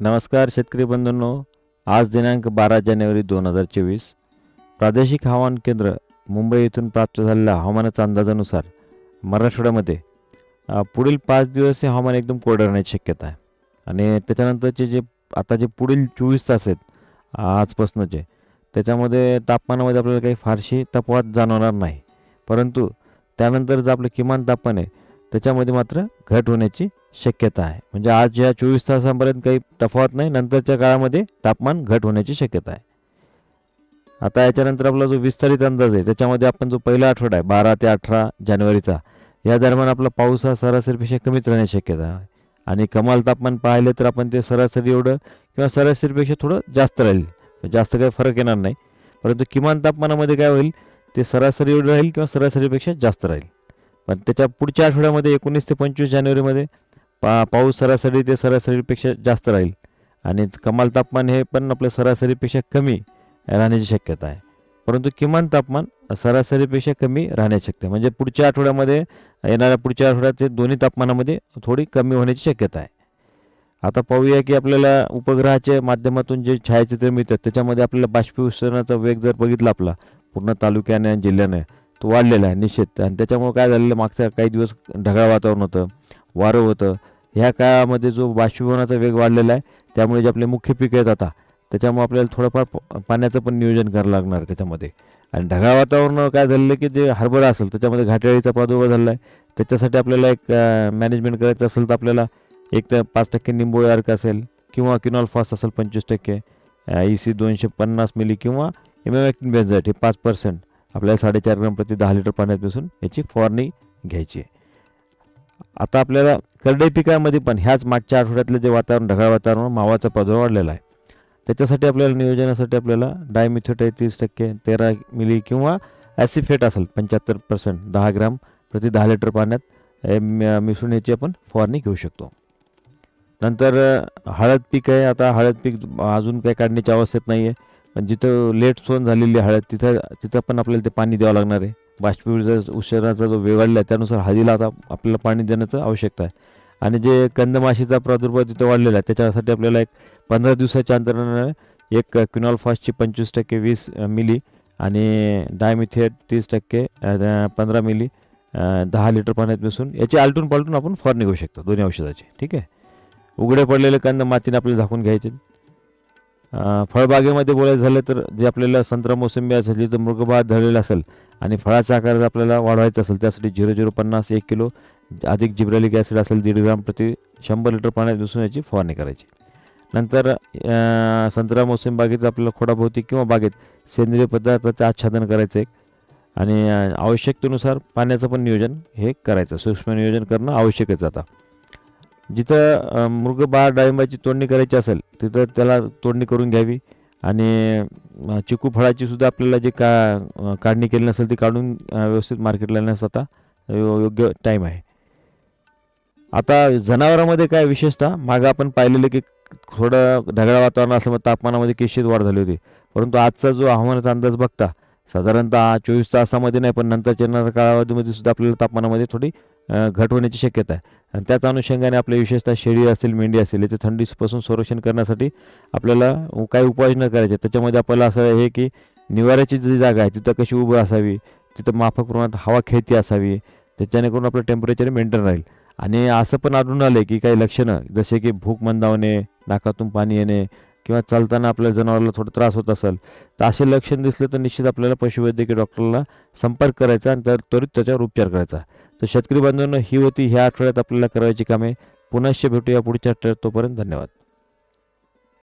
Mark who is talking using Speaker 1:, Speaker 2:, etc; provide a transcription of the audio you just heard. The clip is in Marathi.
Speaker 1: नमस्कार शेतकरी बंधूंनो. आज दिनांक बारा जानेवारी दोन हजार चोवीस. प्रादेशिक हवामान केंद्र मुंबई येथून प्राप्त झालेल्या हवामानाच्या अंदाजानुसार मराठवाड्यामध्ये पुढील पाच दिवस हे हवामान एकदम कोरडं राहण्याची शक्यता आहे. आणि त्याच्यानंतरचे जे आता जे पुढील चोवीस तास आहेत आजपासूनचे त्याच्यामध्ये तापमानामध्ये आपल्याला काही फारशी तपवात जाणवणार नाही. परंतु त्यानंतर जे आपलं किमान तापमान आहे त्याच्यामध्ये मात्र घट होण्याची शक्यता आहे. म्हणजे आज या चोवीस तासांपर्यंत काही तफावत नाही नंतरच्या काळामध्ये तापमान घट होण्याची शक्यता आहे. आता याच्यानंतर आपला जो विस्तारित अंदाज आहे त्याच्यामध्ये आपण जो पहिला आठवडा आहे बारा ते अठरा जानेवारीचा या दरम्यान आपला पाऊस हा सरासरीपेक्षा कमीच राहण्याची शक्यता आहे. आणि कमाल तापमान पाहिले तर आपण ते सरासरी एवढं किंवा सरासरीपेक्षा थोडं जास्त राहील. जास्त काही फरक येणार नाही. परंतु किमान तापमानामध्ये काय होईल ते सरासरी एवढं राहील किंवा सरासरीपेक्षा जास्त राहील. पण त्याच्या पुढच्या आठवड्यामध्ये एकोणीस ते पंचवीस जानेवारीमध्ये पा पाऊस सरासरी ते सरासरीपेक्षा जास्त राहील. आणि कमाल तापमान हे पण आपल्या सरासरीपेक्षा कमी राहण्याची शक्यता आहे. परंतु किमान तापमान सरासरीपेक्षा कमी राहण्याची शक्यता आहे. म्हणजे पुढच्या आठवड्यामध्ये येणाऱ्या पुढच्या आठवड्यात ते दोन्ही तापमानामध्ये थोडी कमी होण्याची शक्यता आहे. आता पाहूया की आपल्याला उपग्रहाच्या माध्यमातून जे छायाचित्र मिळतात त्याच्यामध्ये आपल्याला बाष्पीभूषणाचा वेग जर बघितला आपला पूर्ण तालुक्याने आणि जिल्ह्याने तो वाढलेला आहे निश्चित. आणि त्याच्यामुळे काय झालेलं मागच्या काही दिवस ढगाळ वातावरण होतं. वारं होतं. ह्या काळामध्ये जो बाष्पीभवनाचा वेग वाढलेला आहे त्यामुळे जे आपले मुख्य पिकं आहेत आता त्याच्यामुळे आपल्याला थोडंफार पाण्याचं पण नियोजन करावं लागणार आहे त्याच्यामध्ये. आणि ढगाळ वातावरण काय झालेलं आहे की जे हरभरा असेल त्याच्यामध्ये घाटेळीचा प्रादुर्भाव झालेला आहे त्याच्यासाठी आपल्याला एक मॅनेजमेंट करायचं असेल तर आपल्याला एक तर पाच टक्के निंबोळी अर्क असेल किंवा किनॉल फास्ट असेल पंचवीस टक्के ई सी दोनशे पन्नास मिली किंवा एमॅक्टिन बेन्झाईट हे पाच पर्सेंट आपल्याला साडेचार ग्राम प्रति दहा लिटर पाण्यात मिसळून याची फवारणी घ्यायची आहे. आता आपल्याला करडई पिकामध्ये पण ह्याच मागच्या आठवड्यातलं जे वातावरण ढगाळ वातावरण मावाचा प्रादुर्भाव वाढलेला आहे. त्याच्यासाठी आपल्याला नियोजनासाठी आपल्याला डायमिथोटाई तीस टक्के तेरा मिली किंवा ॲसिफेट असेल पंच्याहत्तर पर्सेंट दहा ग्राम प्रति दहा लिटर पाण्यात हे म- मिसळून याची आपण फवारणी घेऊ शकतो. नंतर हळद पीक आहे. आता हळद पीक अजून काही काढण्याच्या अवस्थेत नाही आहे पण जिथं लेट सोन झालेली आहे हळद तिथं तिथं पण आपल्याला ते पाणी द्यावं लागणार आहे. बाष्पीभूत उशिराचा जो वेगाडला वाढला आहे त्यानुसार हळदीला आता आपल्याला पाणी देण्याचं आवश्यकता आहे. आणि जे कंदमाशीचा प्रादुर्भाव तिथं वाढलेला आहे त्याच्यासाठी आपल्याला एक पंधरा दिवसाच्या अंतरानं एक क्विनॉल फास्टची पंचवीस टक्के वीस मिली आणि डायमिथेट तीस टक्के पंधरा मिली दहा लिटर पाण्यात मिसळून याची आलटून पालटून आपण फवारणी घेऊ शकतो दोन्ही औषधाची. ठीक आहे? उघडे पडलेले कंद मातीने आपल्याला झाकून घ्यायचे. फळबागेमध्ये बोलायचं झालं तर जे आपल्याला संत्रा मोसंबी असेल जिथं मृगबाळ झालेला असेल आणि फळाचा आकार जर आपल्याला वाढवायचा असेल त्यासाठी झिरो झिरो पन्नास एक किलो अधिक जिब्रॅलिक ॲसिड असेल दीड ग्राम प्रति शंभर लिटर पाण्यात मिसळून याची फवारणी करायची. नंतर संत्रा मोसंबी बागेत आपल्याला खोडाभोवती किंवा बागेत सेंद्रिय पदार्थाचं आच्छादन करायचं एक आणि आवश्यकतेनुसार पाण्याचं पण नियोजन हे करायचं. सूक्ष्म नियोजन करणं आवश्यकच आता. जिथं मृग बाळ डाळिंबाची तोडणी करायची असेल तिथं त्याला तोडणी करून घ्यावी. आणि चिकू फळाची सुद्धा आपल्याला जे का काढणी केली नसेल ती काढून व्यवस्थित मार्केटला नेण्यास आता योग्य टाईम आहे. आता जनावरांमध्ये काय विशेषतः? मागं आपण पाहिलेलं की थोडं ढगाळ वातावरण असल्यामुळे तापमानामध्ये किंचित वाढ झाली होती. परंतु आजचा जो हवामानाचा अंदाज बघता साधारणतः चोवीस तासामध्ये नाही पण नंतर येणाऱ्या कालावधीमध्ये सुद्धा आपल्याला तापमानामध्ये थोडी घट होण्याची शक्यता आहे. आणि त्याच अनुषंगाने आपल्या विशेषतः शेळी असेल मेंढी असेल याचं थंडीपासून संरक्षण करण्यासाठी आपल्याला काही उपाययोजना करायच्या त्याच्यामध्ये आपल्याला असं हे की निवाऱ्याची जी जागा आहे तिथं कशी उभं असावी तिथं माफक प्रमाणात हवा खेळती असावी त्याच्यानेकरून आपलं टेम्परेचर मेंटेन राहील. आणि असं पण आढळून आलं की काही लक्षणं जसे की भूक मंदावणे नाकातून पाणी येणे किंवा चालताना आपल्या जनावराला थोडा त्रास होत असेल तर असे लक्षण दिसले तर निश्चित आपल्याला पशुवैद्यकीय डॉक्टरला संपर्क करायचा आणि तर त्वरित त्याच्यावर उपचार करायचा. तर शेतकरी बांधवांनो ही होती ह्या आठवड्यात आपल्याला करायची कामे. पुनश्च भेटूया पुढच्या आठवड्यात. तोपर्यंत धन्यवाद.